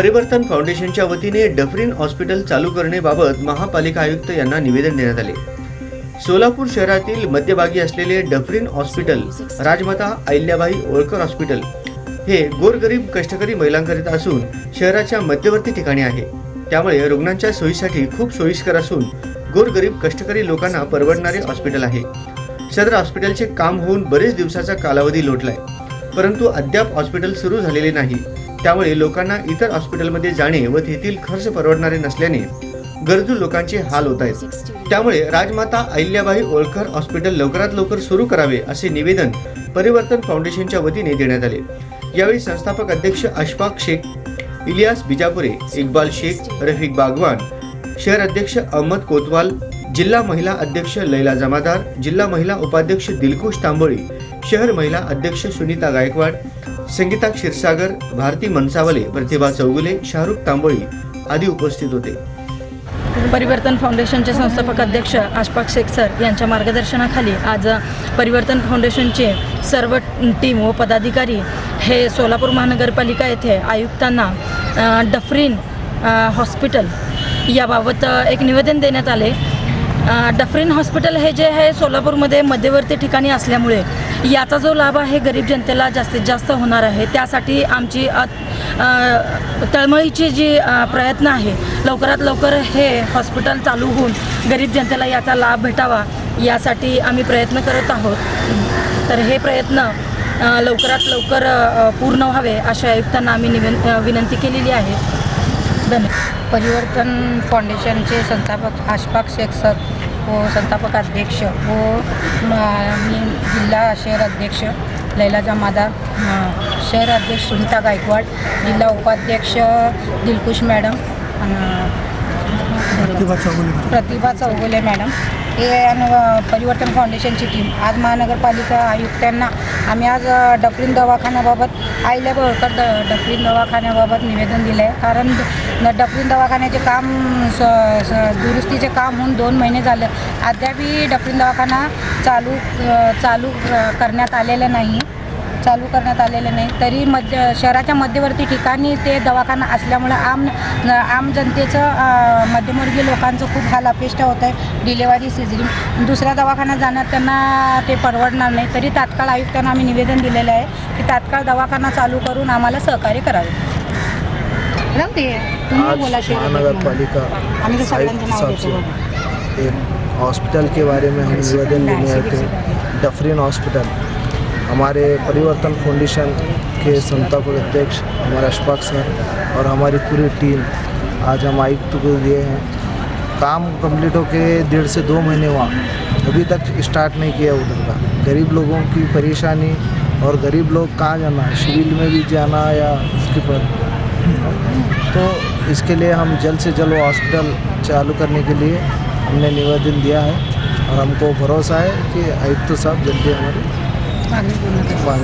परिवर्तन फाउंडेशनच्या वतीने डफरीन हॉस्पिटल चालू करण्याबाबत महापालिका आयुक्त यांना निवेदन देण्यात आले. सोलापूर शहरातील मध्यभागी असलेले Dufferin hospital Rajmata Ahilyabai Holkar hospital हे गोरगरीब कष्टकरी महिलांकरिता असून शहराच्या मध्यवर्ती ठिकाणी आहे. त्यामुळे रुग्णांच्या सोयीसाठी खूप सोयीस्कर असून गोरगरीब कष्टकरी लोकांना परवडणारे हॉस्पिटल आहे. सदर हॉस्पिटलचे काम होऊन बरेच दिवसाचा कालावधी लोटलाय. परंतु अद्याप हॉस्पिटल सुरू झालेले नाही. त्यामुळे लोकांना इतर हॉस्पिटलमध्ये जाणे व तेथील खर्च परवडणारे नसल्याने गरजू लोकांचे हाल होत आहेत. त्यामुळे राजमाता अहिल्याबाई होळकर हॉस्पिटल लवकरात लवकर सुरू करावे असे निवेदन परिवर्तन फाउंडेशनच्या वतीने देण्यात आले. यावेळी संस्थापक अध्यक्ष अशफाक शेख इलियास बिजापुरे इक्बाल शेख रफिक बागवान शहर अध्यक्ष अहमद कोतवाल जिल्हा महिला अध्यक्ष लैला जमादार जिल्हा महिला उपाध्यक्ष दिलकुश तांबोळी शहर महिला अध्यक्ष सुनीता गायकवाड संगीता क्षीरसागर भारती मनसावले प्रतिभा चौगुले शाहरुख तांबोळी आदी उपस्थित होते. परिवर्तन फाउंडेशनचे संस्थापक अध्यक्ष आशपाक शेख सर यांच्या मार्गदर्शनाखाली आज परिवर्तन फाउंडेशनचे सर्व टीम व पदाधिकारी हे सोलापूर महानगरपालिका येथे आयुक्तांना डफरीन हॉस्पिटल याबाबत एक निवेदन देण्यात आले. डफरीन हॉस्पिटल हे जे आहे सोलापूरमध्ये मध्यवर्ती ठिकाणी असल्यामुळे याचा जो लाभ आहे गरीब जनतेला जास्तीत जास्त होणार आहे. त्यासाठी आमची तळमळीची जी प्रयत्न आहे लवकरात लवकर हे हॉस्पिटल चालू होऊन गरीब जनतेला याचा लाभ भेटावा यासाठी आम्ही प्रयत्न करत आहोत. तर हे प्रयत्न लवकरात लवकर पूर्ण व्हावे अशा आयुक्तांना आम्ही निवन विनंती केलेली आहे. धन्यवाद परिवर्तन फाउंडेशनचे संस्थापक आशफाक शेख सर व संस्थापक अध्यक्ष व म- जिल्हा शहर अध्यक्ष लैला जमादार म- शहर अध्यक्ष सुनीता गायकवाड जिल्हा उपाध्यक्ष दिलकुश मॅडम प्रतिभा चौगुले मॅडम हे आणि परिवर्तन फाउंडेशनची टीम आज महानगरपालिका आयुक्तांना आम्ही आज डफरीन दवाखान्याबाबत आईला द डफरीन दवाखान्याबाबत निवेदन दिलं आहे कारण डफरीन दवाखान्याचे काम स स दुरुस्तीचे काम होऊन दोन महिने झाले. अद्यापही डफरीन दवाखाना चालू चालू करण्यात आलेलं नाही. चालू करण्यात आलेलं नाही. तरी मध्य शहराच्या मध्यवर्ती ठिकाणी ते दवाखाना असल्यामुळं आम आम जनतेचं मध्यमवर्गीय लोकांचं खूप हाल अपेष्ट होत आहे डिलेवरी सिझरिंग दुसऱ्या दवाखान्यात जाण्यात त्यांना ते परवडणार नाही. तरी तात्काळ आयुक्तांना आम्ही निवेदन दिलेलं आहे की तात्काळ दवाखाना चालू करून आम्हाला सहकार्य करावे. राहू दे. तुम्ही आज बोला शेवटी. महानगर पालिका आम्ही तर सगळ्यांचं नाव आयुक्त देतो. साहब से एक हॉस्पिटल के बारे में हम निवेदन लेने आए थे डफरीन हॉस्पिटल. हमारे परिवर्तन फाउंडेशन के संस्थापक अध्यक्ष हमारे अशफाक सर और हमारी पूरी टीम आज हम आयुक्त को दिए हैं। काम कंप्लीट होके डेढ़ से दो महीने हुआ। अभी तक स्टार्ट नहीं किया उधर का गरीब लोगों की परेशानी और गरीब लोग कहाँ जाना? सिविल में भी जाना या उसके पर तो इसके लिए हम जल्द से जल्द हॉस्पिटल चालू करने के लिए हमने निवेदन दिया है और हमको भरोसा है कि आयुक्त साहब जल्दी हमारी บ้านนี้คุณฝัน